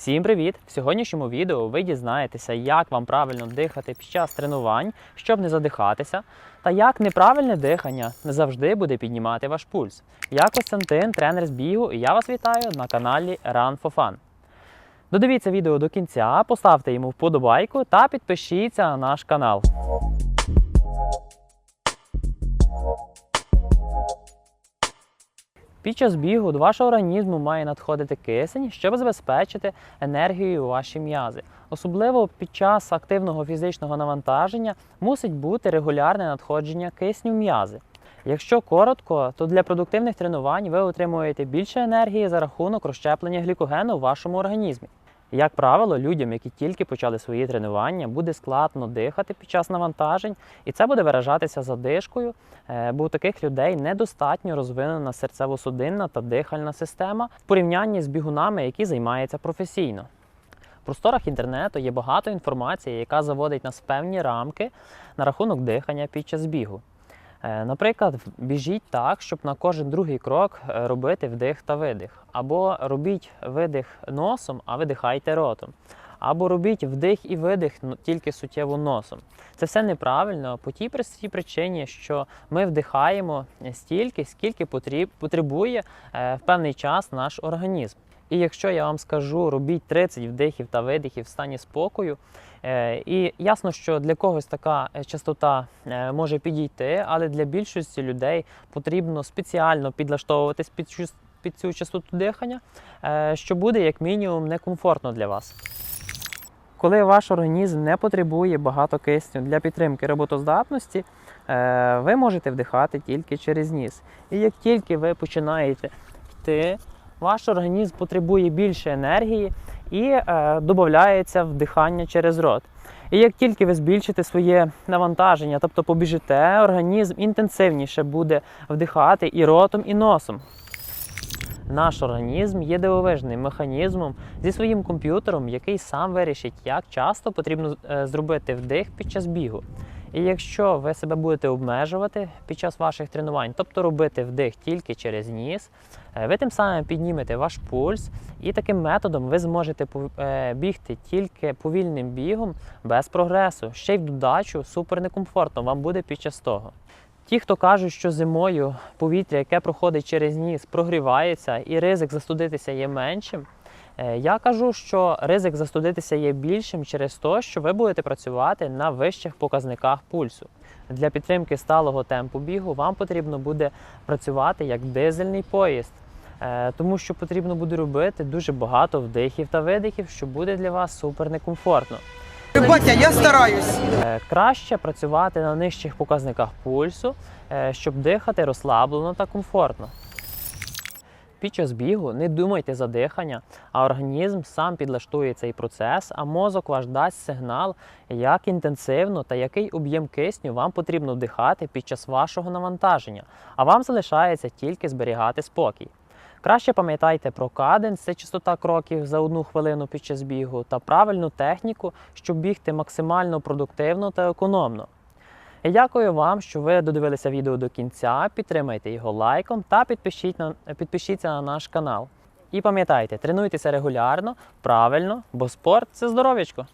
Всім привіт! В сьогоднішньому відео ви дізнаєтеся, як вам правильно дихати під час тренувань, щоб не задихатися, та як неправильне дихання не завжди буде піднімати ваш пульс. Я Костянтин, тренер з бігу, і я вас вітаю на каналі Run for Fun. Додивіться відео до кінця, поставте йому вподобайку та підпишіться на наш канал. Під час бігу до вашого організму має надходити кисень, щоб забезпечити енергію ваші м'язи. Особливо під час активного фізичного навантаження мусить бути регулярне надходження кисню м'язи. Якщо коротко, то для продуктивних тренувань ви отримуєте більше енергії за рахунок розщеплення глікогену в вашому організмі. Як правило, людям, які тільки почали свої тренування, буде складно дихати під час навантажень, і це буде виражатися задишкою, е, бо у таких людей недостатньо розвинена серцево-судинна та дихальна система в порівнянні з бігунами, які займаються професійно. В просторах інтернету є багато інформації, яка заводить нас в певні рамки на рахунок дихання під час бігу. Е, Наприклад, біжіть так, щоб на кожен другий крок е, робити вдих та видих. Або робіть видих носом, а видихайте ротом. Або робіть вдих і видих тільки суттєво носом. Це все неправильно по тій простій причині, що ми вдихаємо стільки, скільки потребує е, в певний час наш організм. І якщо я вам скажу, робіть 30 вдихів та видихів в стані спокою, Е, І ясно, що для когось така е, частота е, може підійти, але для більшості людей потрібно спеціально підлаштовуватись під цю, частоту дихання, е, що буде як мінімум некомфортно для вас. Коли ваш організм не потребує багато кисню для підтримки роботоздатності, е, ви можете вдихати тільки через ніс. І як тільки ви починаєте йти, ваш організм потребує більше енергії і е, додається вдихання через рот. І як тільки ви збільшите своє навантаження, тобто побіжите, організм інтенсивніше буде вдихати і ротом, і носом. Наш організм є дивовижним механізмом зі своїм комп'ютером, який сам вирішить, як часто потрібно е, зробити вдих під час бігу. І якщо ви себе будете обмежувати під час ваших тренувань, тобто робити вдих тільки через ніс, е, ви тим самим піднімете ваш пульс, і таким методом ви зможете е, бігти тільки повільним бігом без прогресу. Ще й в додачу супер некомфортно вам буде під час того. Ті, хто кажуть, що зимою повітря, яке проходить через ніс, прогрівається і ризик застудитися є меншим. е, Я кажу, що ризик застудитися є більшим через те, що ви будете працювати на вищих показниках пульсу. Для підтримки сталого темпу бігу вам потрібно буде працювати як дизельний поїзд, е, тому що потрібно буде робити дуже багато вдихів та видихів, що буде для вас супер некомфортно. Батя, я стараюсь. Е, Краще працювати на нижчих показниках пульсу, е, щоб дихати розслаблено та комфортно. Під час бігу не думайте за дихання, а організм сам підлаштує цей процес, а мозок ваш дасть сигнал, як інтенсивно та який об'єм кисню вам потрібно вдихати під час вашого навантаження, а вам залишається тільки зберігати спокій. Краще пам'ятайте про каденс, це частота кроків за одну хвилину під час бігу, та правильну техніку, щоб бігти максимально продуктивно та економно. Я дякую вам, що ви додивилися відео до кінця. Підтримайте його лайком та підпишіть на, підпишіться на наш канал. І пам'ятайте, тренуйтеся регулярно, правильно, бо спорт це здоров'ячко.